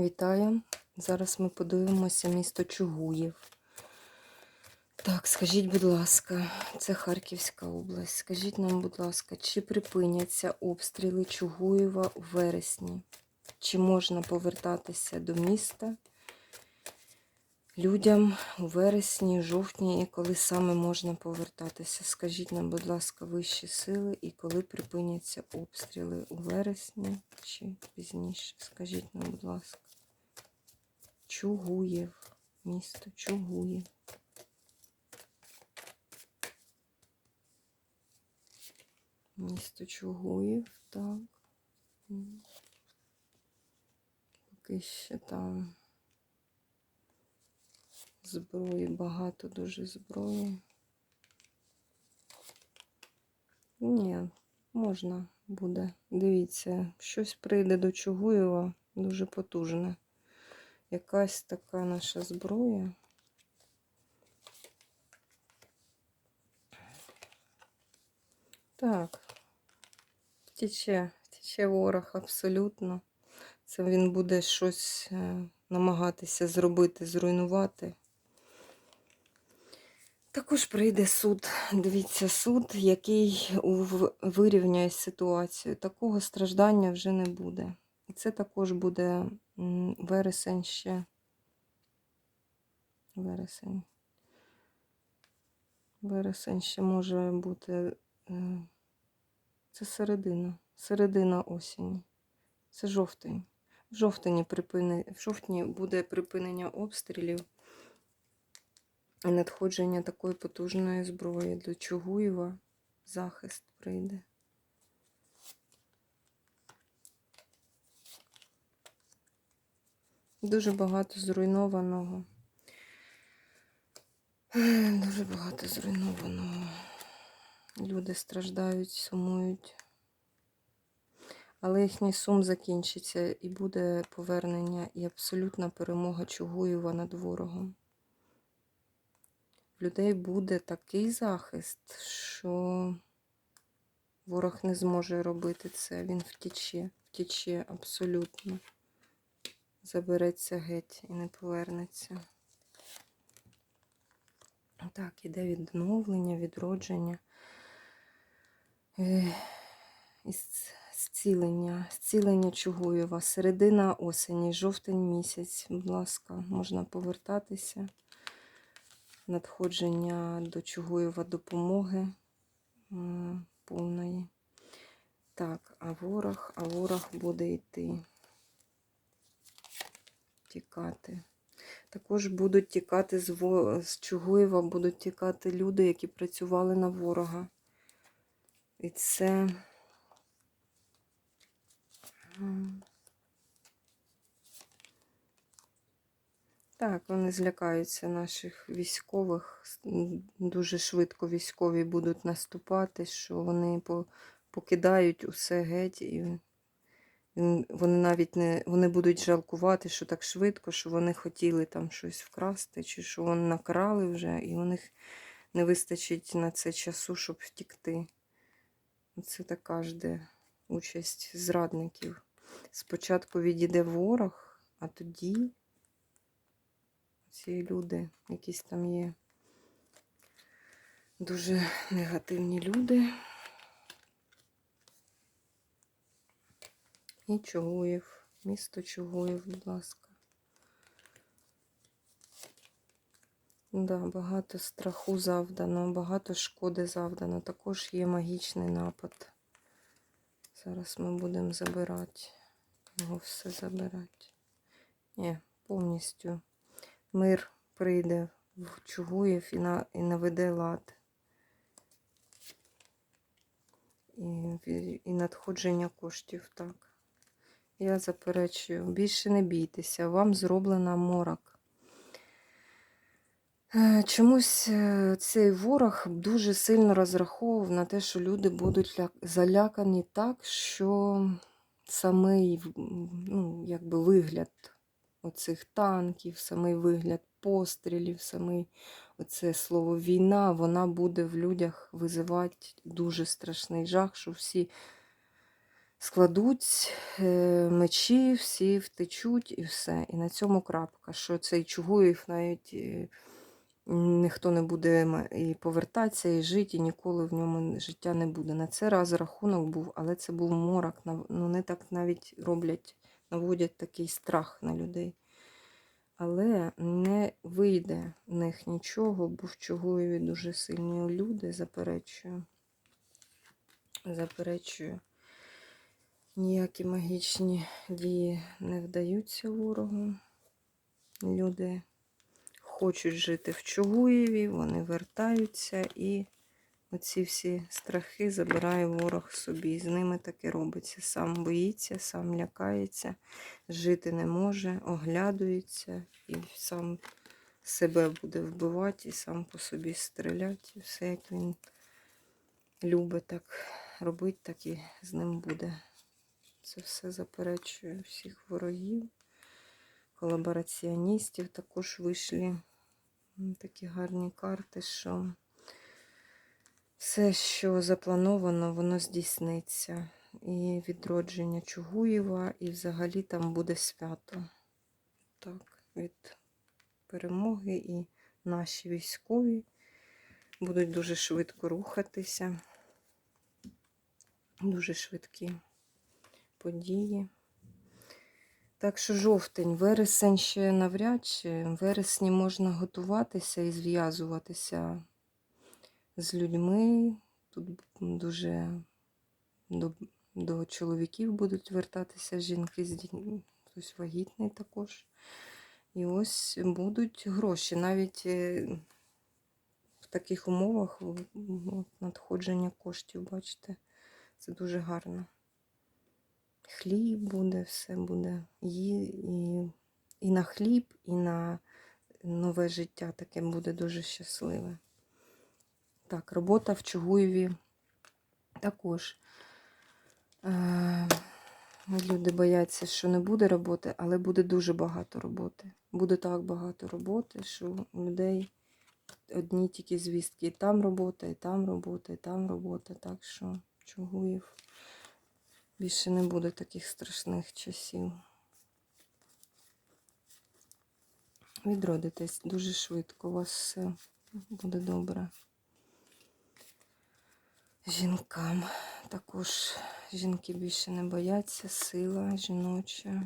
Вітаю! Зараз ми подивимося місто Чугуїв. Так, скажіть, будь ласка, це Харківська область. Скажіть нам, будь ласка, чи припиняться обстріли Чугуєва у вересні? Чи можна повертатися до міста людям у вересні, жовтні, і коли саме можна повертатися? Скажіть нам, будь ласка, вищі сили і коли припиняться обстріли у вересні чи пізніше? Скажіть нам, будь ласка. Чугуєв, місто Чугуєв. Місто Чугуєв, так. Поки ще там зброї, багато дуже зброї. Ні, можна буде. Дивіться, щось прийде до Чугуєва дуже потужне. Якась така наша зброя. Так, втече, втече ворог абсолютно. Це він буде щось е, намагатися зробити, зруйнувати. Також прийде суд. Дивіться, суд, який вирівняє ситуацію. Такого страждання вже не буде. І це також буде вересень ще. Вересень. Вересень ще може бути. е, Це середина. Середина осені. Це жовтень. В жовтні, припини... в жовтні буде припинення обстрілів і надходження такої потужної зброї до Чугуєва. Захист прийде. Дуже багато зруйнованого. Дуже багато зруйнованого. Люди страждають, сумують. Але їхній сум закінчиться і буде повернення і абсолютна перемога Чугуєва над ворогом. В людей буде такий захист, що ворог не зможе робити це. Він втече, втече абсолютно. Забереться геть і не повернеться. Так, іде відновлення, відродження. Е, зцілення, зцілення Чугуєва. Середина осені, жовтень місяць, будь ласка, можна повертатися. Надходження до Чугуєва допомоги повної. Так, а ворог, а ворог буде йти. Тікати. Також будуть тікати з, з Чугуєва, будуть тікати люди, які працювали на ворога. І це. Так, вони злякаються наших військових. Дуже швидко військові будуть наступати, що вони покидають усе геть, і вони навіть не вони будуть жалкувати, що так швидко, що вони хотіли там щось вкрасти, чи що вони накрали вже, і у них не вистачить на це часу, щоб втікти. Це така жде участь зрадників. Спочатку відійде ворог, а тоді ці люди, якісь там є дуже негативні люди. І Чугуєв, місто Чугуєв, будь ласка. Да, багато страху завдано, багато шкоди завдано. Також є магічний напад. Зараз ми будемо забирати. Його все забирати. Ні, повністю. Мир прийде в Чугуєв і, на, і наведе лад. І, і надходження коштів, так. Я заперечую. Більше не бійтеся, вам зроблена морок. Е, Чомусь е, цей ворог дуже сильно розраховував на те, що люди будуть залякані так, що самий ну, якби вигляд оцих танків, самий вигляд пострілів, самий оце слово війна, вона буде в людях визивати дуже страшний жах, що всі складуть е, мечі, всі втечуть і все. І на цьому крапка. Що цей Чугуєв навіть е, ніхто не буде і повертатися, і жити, і ніколи в ньому життя не буде. На це раз рахунок був, але це був морок. Ну, не так навіть роблять, наводять такий страх на людей. Але не вийде в них нічого, бо в Чугуєві дуже сильні люди, заперечую. Заперечую. Ніякі магічні дії не вдаються ворогу. Люди хочуть жити в Чугуєві, вони вертаються і оці всі страхи забирає ворог собі. З ними таке робиться. Сам боїться, сам лякається, жити не може, оглядується і сам себе буде вбивати, і сам по собі стріляти. І все, як він любить так робити, так і з ним буде. Це все заперечує всіх ворогів, колабораціоністів також вийшли такі гарні карти, що все, що заплановано, воно здійсниться. І відродження Чугуєва, і взагалі там буде свято. Так, від перемоги і наші військові будуть дуже швидко рухатися. Дуже швидкі події. Так що жовтень, вересень ще навряд чи. В вересні можна готуватися і зв'язуватися з людьми. Тут дуже до, до чоловіків будуть вертатися жінки з хтось вагітний також. І ось будуть гроші. Навіть е, в таких умовах надходження коштів, бачите, це дуже гарно. Хліб буде, все буде. І, і, і на хліб, і на нове життя таке буде дуже щасливе. Так, робота в Чугуєві також. Е, люди бояться, що не буде роботи, але буде дуже багато роботи. Буде так багато роботи, що у людей одні тільки звістки. І там робота, і там робота, і там робота. Так що Чугуєв більше не буде таких страшних часів. Відродитесь дуже швидко, у вас все буде добре. Жінкам також жінки більше не бояться, сила жіноча.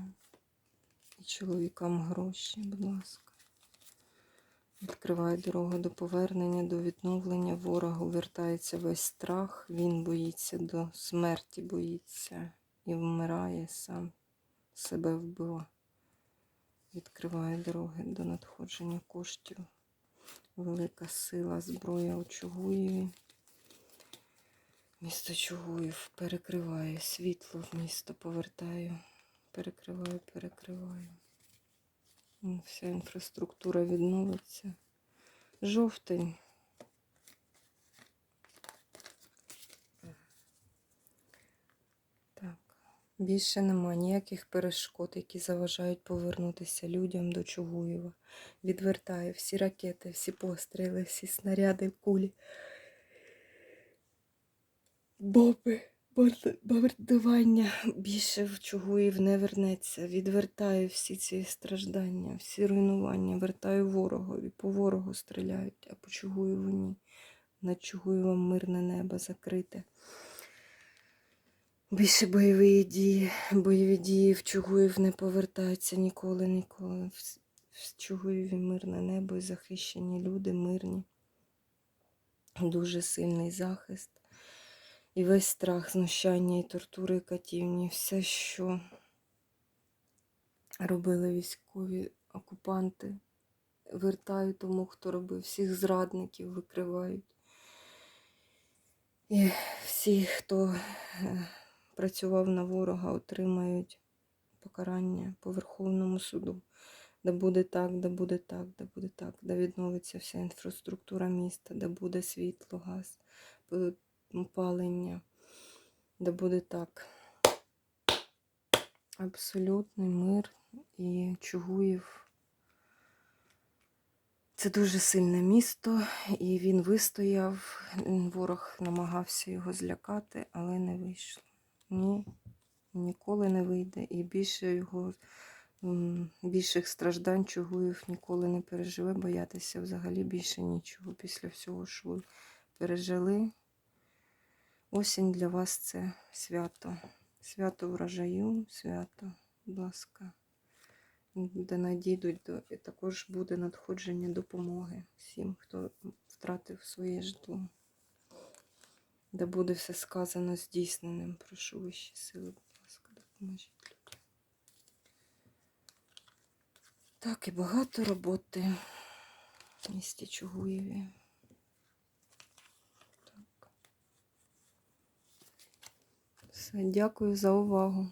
І чоловікам гроші, будь ласка. Відкриває дорогу до повернення, до відновлення. Ворогу вертається весь страх. Він боїться до смерті, боїться і вмирає сам себе вбива. Відкриває дороги до надходження коштів. Велика сила, зброя у Чугуєві. Місто Чугуїв перекриває світло в місто, повертаю, перекриваю, перекриваю. Вся інфраструктура відновиться. Жовтень. Так, більше нема ніяких перешкод, які заважають повернутися людям до Чугуєва. Відвертаю всі ракети, всі постріли, всі снаряди, кулі. Боби, бомбардування більше в Чугуїв не вернеться. Відвертаю всі ці страждання, всі руйнування, вертаю ворогові. По ворогу стріляють, а по Чугуєву ні. Над Чугуєвом мирне небо закрите. Більше бойові дії, бойові дії в Чугуїв не повертаються ніколи, ніколи. В Чугуєві мирне небо і захищені люди, мирні. Дуже сильний захист. І весь страх, знущання і тортури, і катівні, все, що робили військові окупанти, вертають тому, хто робив, всіх зрадників викривають. І всі, хто е, працював на ворога, отримають покарання по Верховному суду. Де буде так, де буде так, де буде так, де відновиться вся інфраструктура міста, де буде світло, газ, опалення, де буде так. Абсолютний мир і Чугуїв. Це дуже сильне місто, і він вистояв. Ворог намагався його злякати, але не вийшло. Ні, ніколи не вийде. І більше його, більших страждань Чугуєв ніколи не переживе, боятися взагалі більше нічого. Після всього, що пережили. Осінь для вас це свято. Свято врожаю, свято, будь ласка, де надійдуть до і також буде надходження допомоги всім, хто втратив своє житло. Де буде все сказано здійсненим. Прошу вищі сили, будь ласка, допоможіть людям. Так, і багато роботи в місті Чугуєві. Так. Все, дякую за увагу.